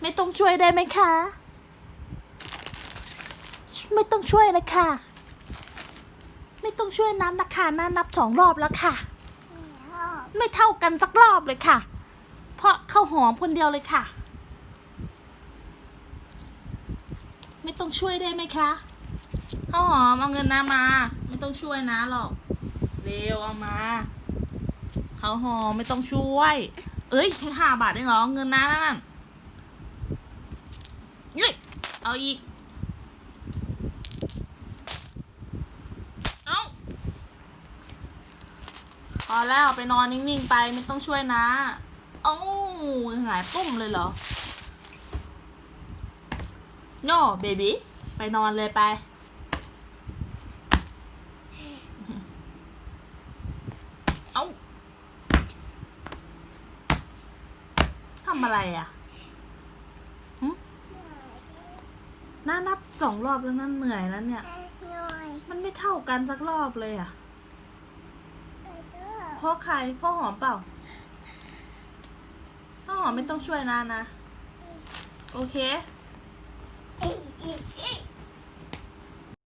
ไม่ต้องช่วยได้ไหมคะ ไม่ต้องช่วยนะคะไม่ต้องช่วยนับนะคะน้านับสองรอบแล้วค่ะ ไม่เท่ากันสักรอบเลยค่ะ เพราะข้าวหอมคนเดียวเลยค่ะ ไม่ต้องช่วยได้ไหมคะข้าวหอมเอาเงินน้ามา ไม่ต้องช่วยนะหรอกเร็วเอามาข้าวหอมไม่ต้องช่วย เอ้ยแค่ห้าบาทได้เหรอเงินน้านั่น เฮ้ยเอาอีก เอาพอแล้วไปนอนนิ่งๆไปไม่ต้องช่วยนะ เอ้าหายตุ้มเลยเหรอ no baby ไปนอนเลยไปเอาทำอะไรอะ น่านับสองรอบแล้วนั่นเหนื่อยแล้วเนี่ยมันไม่เท่ากันสักรอบเลยอะพ่อใครพ่อหอมเปล่าพ่อหอมไม่ต้องช่วยนานะ โอเค Eat, eat, eat.